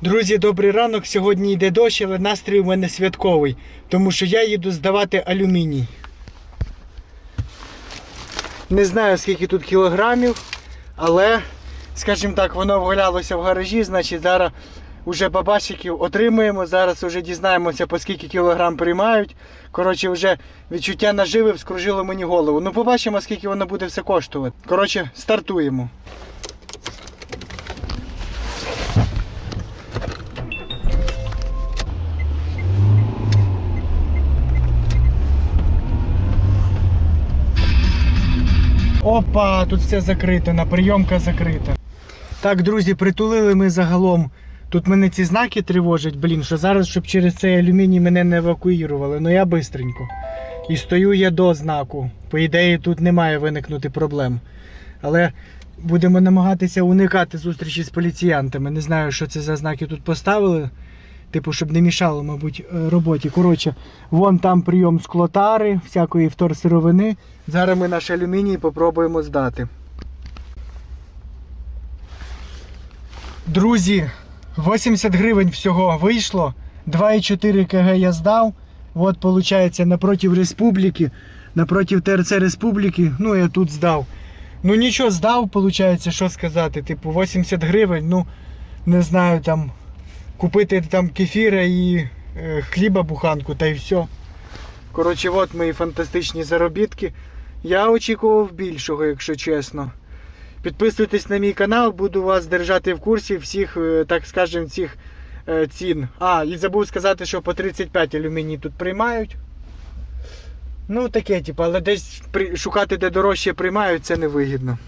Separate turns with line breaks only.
Друзі, добрий ранок. Сьогодні йде дощ, але настрій у мене святковий, тому що я їду здавати алюміній. Не знаю, скільки тут кілограмів, але, скажімо так, воно валялося в гаражі, значить зараз вже бабасиків отримуємо. Зараз вже дізнаємося, по скільки кілограм приймають. Коротше, вже відчуття наживи вскружило мені голову. Ну, побачимо, скільки воно буде все коштувати. Коротше, стартуємо. Опа, тут все закрито, на прийомка закрита. Так, друзі, притулили ми загалом. Тут мене ці знаки тривожать, блін, що зараз, щоб через цей алюміній мене не евакуювали. Ну я бистренько. І стою я до знаку. По ідеї, тут не має виникнути проблем. Але будемо намагатися уникати зустрічі з поліціянтами. Не знаю, що це за знаки тут поставили. Типу, щоб не мішало, мабуть, е, роботі. Коротше, вон там прийом склотари, всякої вторсировини. Зараз ми наш алюміній попробуємо здати. Друзі, 80 гривень всього вийшло. 2,4 КГ я здав. От, виходить, напротив республіки, напротив ТРЦ Республіки. Ну, я тут здав. Ну нічого здав, виходить, що сказати. Типу, 80 гривень, ну, не знаю, там купити там кефіра і е, хліба буханку та й все. Коротше, от мої фантастичні заробітки. Я очікував більшого, якщо чесно. Підписуйтесь на мій канал, буду вас держати в курсі всіх, е, так скажемо, цих е, цін. А, і забув сказати, що по 35 алюміній тут приймають. Ну, таке, типу, але десь шукати, де дорожче приймають, це невигідно.